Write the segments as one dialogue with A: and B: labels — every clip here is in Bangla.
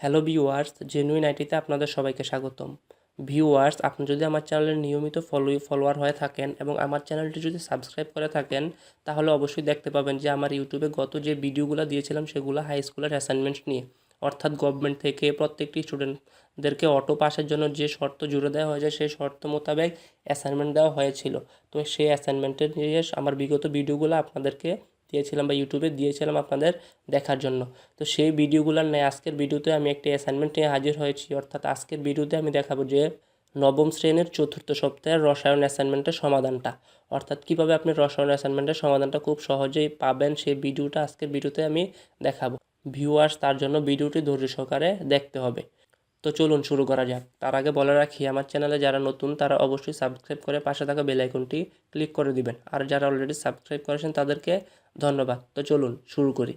A: হ্যালো ভিউয়ার্স জেনুইন আইটিতে আপনাদের সবাইকে স্বাগতম। ভিউয়ার্স, আপনি যদি আমার চ্যানেলের নিয়মিত ফলো ফলোয়ার হয়ে থাকেন এবং আমার চ্যানেলটি যদি সাবস্ক্রাইব করে থাকেন, তাহলে অবশ্যই দেখতে পাবেন যে আমার ইউটিউবে গত যে ভিডিওগুলো দিয়েছিলাম, সেগুলো হাই স্কুলের অ্যাসাইনমেন্ট নিয়ে। অর্থাৎ গভর্নমেন্ট থেকে প্রত্যেকটি স্টুডেন্টদেরকে অটো পাসের জন্য যে শর্ত জুড়ে দেওয়া হয়েছে, সেই শর্ত মোতাবেক অ্যাসাইনমেন্ট দেওয়া হয়েছিল। তো সেই অ্যাসাইনমেন্টের নিয়ে আমার বিগত ভিডিওগুলো আপনাদেরকে দিয়েছিলাম বা ইউটিউবে দিয়েছিলাম আপনাদের দেখার জন্য। তো সেই ভিডিওগুলোর নেই আজকের ভিডিওতে আমি একটি অ্যাসাইনমেন্ট নিয়ে হাজির হয়েছি। অর্থাৎ আজকের ভিডিওতে আমি দেখাবো যে নবম শ্রেণির চতুর্থ সপ্তাহের রসায়ন অ্যাসাইনমেন্টের সমাধানটা। অর্থাৎ কীভাবে আপনি রসায়ন অ্যাসাইনমেন্টের সমাধানটা খুব সহজেই পাবেন সেই ভিডিওটা আজকের ভিডিওতে আমি দেখাবো। ভিউয়ার্স তার জন্য ভিডিওটি ধৈর্য সহকারে দেখতে হবে। তো চলুন শুরু করা যাক। তার আগে বলে রাখি, আমার চ্যানেলে যারা নতুন, তারা অবশ্যই সাবস্ক্রাইব করে পাশে থাকা বেল আইকনটি ক্লিক করে দিবেন। আর যারা অলরেডি সাবস্ক্রাইব করেছেন, তাদেরকে ধন্যবাদ। তো চলুন, শুরু করি।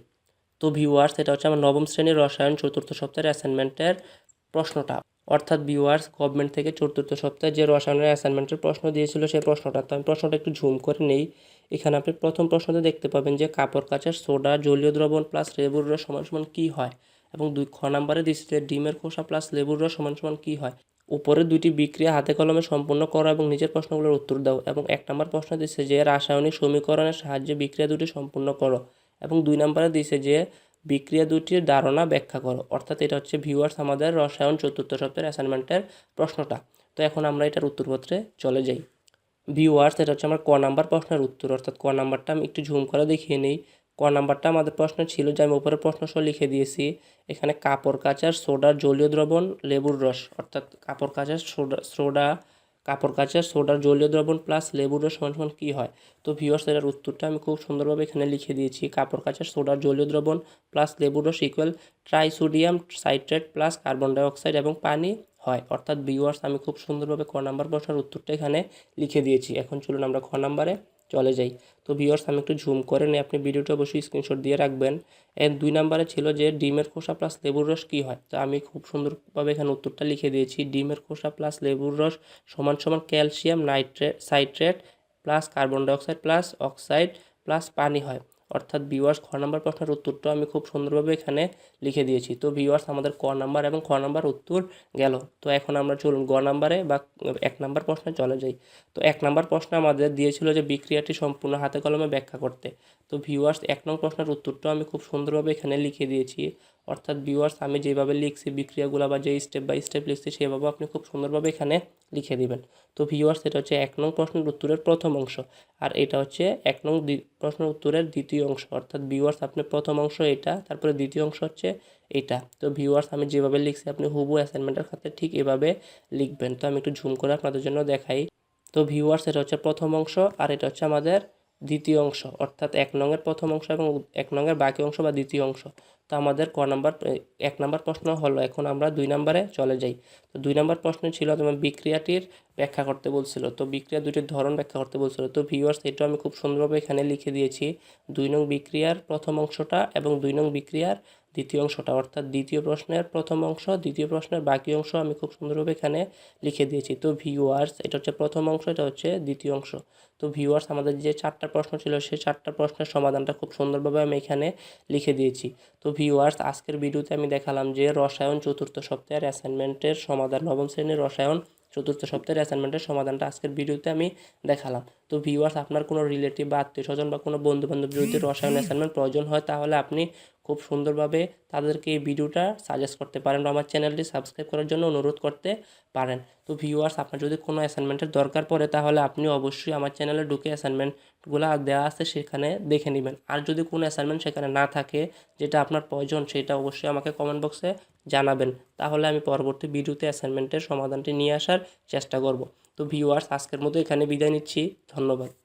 A: তো ভিউয়ার্স এটা হচ্ছে আমার নবম শ্রেণির রসায়ন চতুর্থ সপ্তাহের অ্যাসাইনমেন্টের প্রশ্নটা। অর্থাৎ ভিউয়ার্স গভর্নমেন্ট থেকে চতুর্থ সপ্তাহে যে রসায়নের অ্যাসাইনমেন্টের প্রশ্ন দিয়েছিল সেই প্রশ্নটা। তো আমি প্রশ্নটা একটু ঝুম করে নেই। এখানে আপনি প্রথম প্রশ্নতে দেখতে পাবেন যে কাপড় কাচের সোডা, জলীয় দ্রবণ প্লাস লেবুর রস সমান সমান কী হয়? এবং দুই, খ নাম্বারে দিচ্ছে ডিমের খোসা প্লাস লেবুর রস সমান সমান কী হয়? উপরে দুইটি বিক্রিয়া হাতে কলমে সম্পূর্ণ করো এবং নিজের প্রশ্নগুলোর উত্তর দাও এবং এক নম্বর প্রশ্ন দিচ্ছে যে রাসায়নিক সমীকরণের সাহায্যে বিক্রিয়া দুটি সম্পূর্ণ করো এবং দুই নম্বরে দিচ্ছে যে বিক্রিয়া দুটির ধারণা ব্যাখ্যা করো। অর্থাৎ এটা হচ্ছে ভিউয়ার্স আমাদের রসায়ন চতুর্থ সপ্তাহের অ্যাসাইনমেন্টের প্রশ্নটা। তো এখন আমরা এটার উত্তরপত্রে চলে যাই। ভিউয়ার্স, এটা হচ্ছে আমার ক নাম্বার প্রশ্নের উত্তর। অর্থাৎ ক নাম্বারটা আমি একটু ঝুম করে দেখিয়ে নিই। ক নাম্বারটা আমাদের প্রশ্ন ছিল যে আমি উপরের প্রশ্ন সহ লিখে দিয়েছি। এখানে কাপড় কাচার সোডার জলীয় দ্রবণ, লেবুর রস। অর্থাৎ কাপড় কাচার, সোডা সোডা, কাপড় কাচার সোডার জলীয় দ্রবণ প্লাস লেবুর রস সমান সমান কী হয়? তো ভিওর্স এটার উত্তরটা আমি খুব সুন্দরভাবে এখানে লিখে দিয়েছি। কাপড় কাচার সোডার জলীয় দ্রবণ প্লাস লেবুর রস equal trisodium citrate plus carbon dioxide এবং পানি হয়। অর্থাৎ ভিওয়ার্স আমি খুব সুন্দরভাবে ক নাম্বার প্রশ্নের উত্তরটা এখানে লিখে দিয়েছি। এখন চলুন আমরা খ নাম্বারে চলে যাই। তো ভিওর্স আমি একটু ঝুম করে নিই। আপনি ভিডিওটা অবশ্যই স্ক্রিনশট দিয়ে রাখবেন। এর দুই নাম্বারে ছিল যে, ডিমের খোসা প্লাস লেবুর রস কী হয়? তো আমি খুব সুন্দরভাবে এখানে উত্তরটা লিখে দিয়েছি। ডিমের খোসা প্লাস লেবুর রস সমান সমান calcium nitrate citrate plus carbon dioxide plus oxide plus পানি হয়। অর্থাৎ ভিওয়ার্স খ নাম্বার প্রশ্নের উত্তরটা আমি খুব সুন্দরভাবে এখানে লিখে দিয়েছি। তো ভিওয়ার্স আমাদের ক নাম্বার এবং খ নাম্বার উত্তর গেল। তো এখন আমরা চলুন গ নাম্বারে বা এক নাম্বার প্রশ্নে চলে যাই। তো এক নাম্বার প্রশ্ন আমাদের দিয়েছিল যে বিক্রিয়াটি সম্পূর্ণ হাতে কলমে ব্যাখ্যা করতে। তো ভিউয়ার্স এক নং প্রশ্নের উত্তরটাও আমি খুব সুন্দরভাবে এখানে লিখে দিয়েছি। অর্থাৎ ভিউয়ার্স আমি যেভাবে লিখছি বিক্রিয়াগুলো বা যে স্টেপ বাই স্টেপ লিখছি সেভাবে আপনি খুব সুন্দরভাবে এখানে লিখে দিবেন। তো ভিউয়ার্স এটা হচ্ছে এক নং প্রশ্নের উত্তরের প্রথম অংশ। আর এটা হচ্ছে এক নং প্রশ্নের উত্তরের দ্বিতীয় অংশ। অর্থাৎ ভিউয়ার্স আপনি প্রথম অংশ এটা, তারপরে দ্বিতীয় অংশ হচ্ছে এটা। তো ভিউয়ার্স আমি যেভাবে লিখছি, আপনি হুবু অ্যাসাইনমেন্টের ক্ষেত্রে ঠিক এভাবে লিখবেন। তো আমি একটু ঝুম করে আপনাদের জন্য দেখাই। তো ভিউয়ার্স এটা হচ্ছে প্রথম অংশ, আর এটা হচ্ছে আমাদের দ্বিতীয় অংশ, অর্থাৎ এক নংয়ের প্রথম অংশ এবং এক নংয়ের বাকি অংশ বা দ্বিতীয় অংশ। তো আমাদের ক নাম্বার এক নাম্বার প্রশ্ন হলো, এখন আমরা দুই নম্বরে চলে যাই। তো দুই নম্বর প্রশ্ন ছিল তোমার বিক্রিয়াটির ব্যাখ্যা করতে বলছিল। তো বিক্রিয়া দুটির ধরন ব্যাখ্যা করতে বলছিল। তো ভিউয়ার্স এটাও আমি খুব সুন্দরভাবে এখানে লিখে দিয়েছি। দুই নং বিক্রিয়ার প্রথম অংশটা এবং দুই নং বিক্রিয়ার দ্বিতীয় অংশটা, অর্থাৎ দ্বিতীয় প্রশ্নের প্রথম অংশ, দ্বিতীয় প্রশ্নের বাকি অংশ আমি খুব সুন্দরভাবে এখানে লিখে দিয়েছি। তো ভিউয়ার্স এটা হচ্ছে প্রথম অংশ, এটা হচ্ছে দ্বিতীয় অংশ। তো ভিউয়ার্স আমাদের যে চারটা প্রশ্ন ছিল, সেই চারটা প্রশ্নের সমাধানটা খুব সুন্দরভাবে আমি এখানে লিখে দিয়েছি। তো ভিউয়ার্স আজকের ভিডিওতে আমি দেখালাম যে রসায়ন চতুর্থ সপ্তাহের অ্যাসাইনমেন্টের সমাধান, নবম শ্রেণির রসায়ন চতুর্থ সপ্তাহের অ্যাসাইনমেন্টের সমাধানটা আজকের ভিডিওতে আমি দেখালাম। তো ভিউয়ার্স আপনার কোনো রিলেটিভ বা আত্মীয় স্বজন বা কোনো বন্ধু বান্ধব যদি রসায়ন অ্যাসাইনমেন্ট প্রয়োজন হয়, তাহলে আপনি খুব সুন্দরভাবে তাদেরকে এই ভিডিওটা সাজেস্ট করতে পারেন বা আমার চ্যানেলটি সাবস্ক্রাইব করার জন্য অনুরোধ করতে পারেন। তো ভিউয়ার্স আপনার যদি কোনো অ্যাসাইনমেন্টের দরকার পড়ে, তাহলে আপনি অবশ্যই আমার চ্যানেলে ঢুকে অ্যাসাইনমেন্টগুলো দেওয়া আছে, সেখানে দেখে নেবেন। আর যদি কোনো অ্যাসাইনমেন্ট সেখানে না থাকে, যেটা আপনার প্রয়োজন, সেটা অবশ্যই আমাকে কমেন্ট বক্সে জানাবেন। তাহলে আমি পরবর্তী ভিডিওতে অ্যাসাইনমেন্টের সমাধানটি নিয়ে আসার চেষ্টা করব। তো ভিউয়ার্স আজকের মতো এখানে বিদায় নিচ্ছি। ধন্যবাদ।